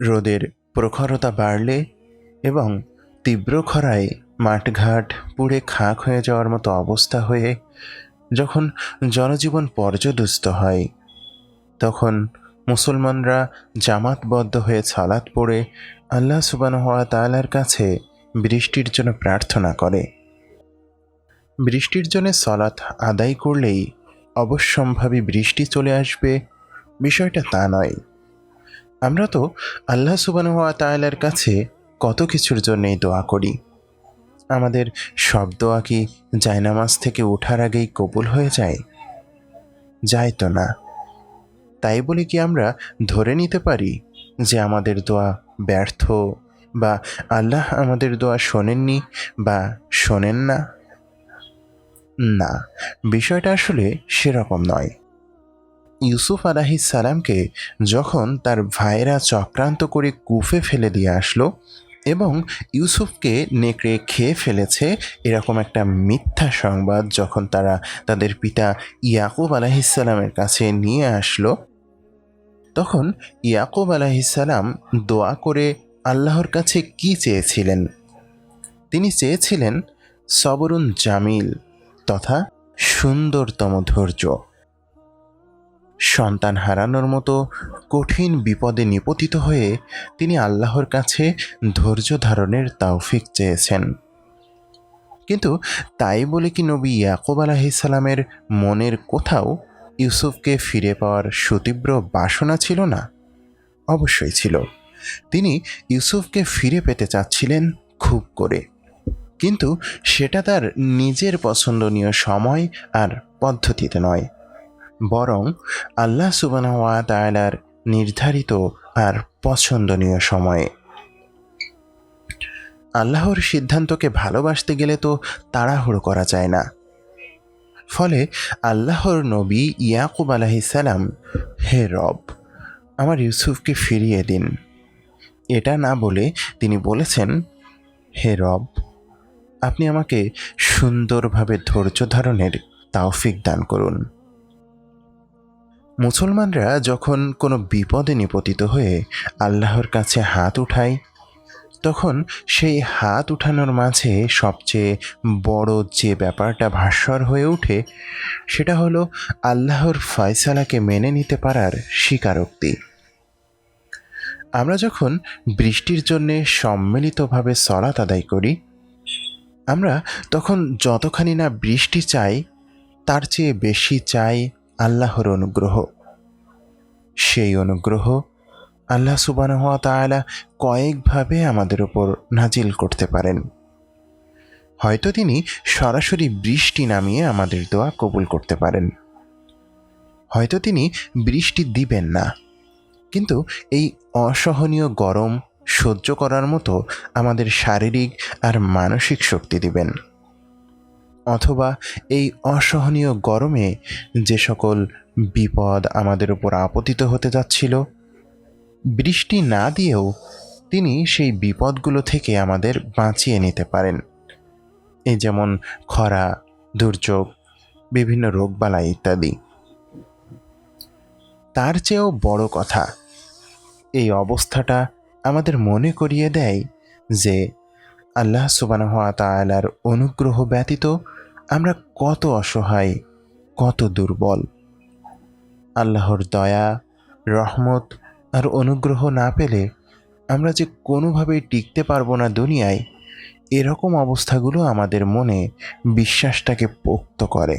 রোদের প্রখরতা বাড়লে এবং তীব্র খরায় মাঠঘাট পুড়ে খাক হয়ে যাওয়ার মতো অবস্থা হয়ে যখন জনজীবন পর্যদুস্ত হয়, তখন মুসলমানরা জামাতবদ্ধ হয়ে সালাত পড়ে আল্লাহ সুবান হওয়া তালার কাছে বৃষ্টির জন্য প্রার্থনা করে। বৃষ্টির জন্য সলাৎ আদায় করলেই অবশ্যম্ভাবী বৃষ্টি চলে আসবে। বিষয়টা তা নয়। আমরা তো আল্লাহ সুবান হওয়া তালার কাছে কত কিছুর জন্যেই দোয়া করি। আমাদের সব দোয়া কি জায়নামাজ থেকে ওঠার আগেই কবুল হয়ে যায়? যায় তো না। তাই বলে কি আমরা ধরে নিতে পারি যে আমাদের দোয়া ব্যর্থ বা আল্লাহ আমাদের দোয়া শোনেননি বা শোনেন না? না, বিষয়টা আসলে সেরকম নয়। ইউসুফ আলাহিস সালামকে যখন তার ভাইরা চক্রান্ত করে কুফে ফেলে দিয়ে আসলো এবং ইউসুফকে নেকড়ে খেয়ে ফেলেছে, এরকম একটা মিথ্যা সংবাদ যখন তারা তাদের পিতা ইয়াকুব আলাহিসাল্লামের কাছে নিয়ে আসলো, তখন ইয়াকুব আলাহিসাল্লাম দোয়া করে আল্লাহর কাছে কি চেয়েছিলেন? তিনি চেয়েছিলেন, সবরুন জামিল তথা সুন্দরতম ধৈর্য সন্তান হারানোর মতো কঠিন বিপদে নিপতিত হয়ে তিনি আল্লাহর কাছে ধৈর্য ধারণের তাওফিক চেয়েছেন। কিন্তু তাই বলে কি নবী ইয়াকুব আলাহিসাল্লামের মনের কোথাও ইউসুফকে ফিরে পাওয়ার সুতীব্র বাসনা ছিল না? অবশ্যই ছিল। তিনি ইউসুফকে ফিরে পেতে চাচ্ছিলেন খুব করে। কিন্তু সেটা তার নিজের পছন্দনীয় সময় আর পদ্ধতিতে নয়। বরং আল্লাহ সুবানাওয়া তায়ালার নির্ধারিত আর পছন্দনীয় সময়ে। আল্লাহর সিদ্ধান্তকে ভালোবাসতে গেলে তো তাড়াহুড়ো করা যায় না। ফলে আল্লাহর নবী ইয়াকুব আলাহিসাল্লাম হে রব, আমার ইউসুফকে ফিরিয়ে দিন। এটা না বলে তিনি বলেছেন, হে রব, আপনি আমাকে সুন্দরভাবে ধৈর্য ধারণের তাওফিক দান করুন। মুসলমানরা যখন কোনো বিপদে নিপতিত হয়ে আল্লাহর কাছে হাত উঠায়, তখন সেই হাত উঠানোর মাঝে সবচেয়ে বড় যে ব্যাপারটা ভাস্বর হয়ে ওঠে, সেটা হলো আল্লাহর ফয়সালাকে মেনে নিতে পারার স্বীকারোক্তি। আমরা যখন বৃষ্টির জন্যে সম্মিলিতভাবে সলাত আদায় করি, আমরা তখন যতখানি না বৃষ্টি চাই, তার চেয়ে বেশি চাই আল্লাহর অনুগ্রহ। সেই অনুগ্রহ আল্লাহ সুবাহ তাআলা কয়েকভাবে আমাদের উপর নাজিল করতে পারেন। হয়তো তিনি সরাসরি বৃষ্টি নামিয়ে আমাদের দোয়া কবুল করতে পারেন। হয়তো তিনি বৃষ্টি দিবেন না। কিন্তু এই অসহনীয় গরম সহ্য করার মতো আমাদের শারীরিক আর মানসিক শক্তি দিবেন। অথবা এই অসহনীয় গরমে যে সকল বিপদ আমাদের উপর আপতিত হতে যাচ্ছিল, বৃষ্টি না দিয়েও তিনি সেই বিপদগুলো থেকে আমাদের বাঁচিয়ে নিতে পারেন। এই যেমন খরা, দুর্যোগ, বিভিন্ন রোগবালাই ইত্যাদি। তার চেয়েও বড় কথা, এই অবস্থাটা আমাদের মনে করিয়ে দেয় যে আল্লাহ সুবাহ তালার অনুগ্রহ ব্যতীত আমরা কত অসহায়, কত দুর্বল। আল্লাহর দয়া, রহমত আর অনুগ্রহ না পেলে আমরা যে কোনোভাবেই টিকতে পারব না দুনিয়ায়, এরকম অবস্থাগুলো আমাদের মনে বিশ্বাসটাকে পোক্ত করে।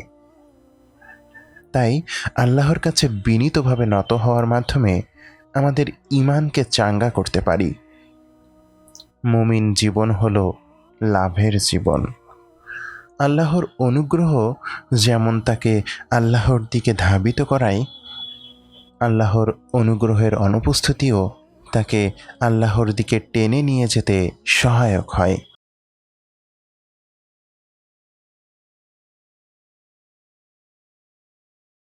তাই আল্লাহর কাছে বিনীতভাবে নত হওয়ার মাধ্যমে আমাদের ইমানকে চাঙ্গা করতে পারি। মুমিন জীবন হলো লাভের জীবন। আল্লাহর অনুগ্রহ যেমন তাকে আল্লাহর দিকে ধাবিত করায়, আল্লাহর অনুগ্রহের অনুপস্থিতিও তাকে আল্লাহর দিকে টেনে নিয়ে যেতে সহায়ক হয়।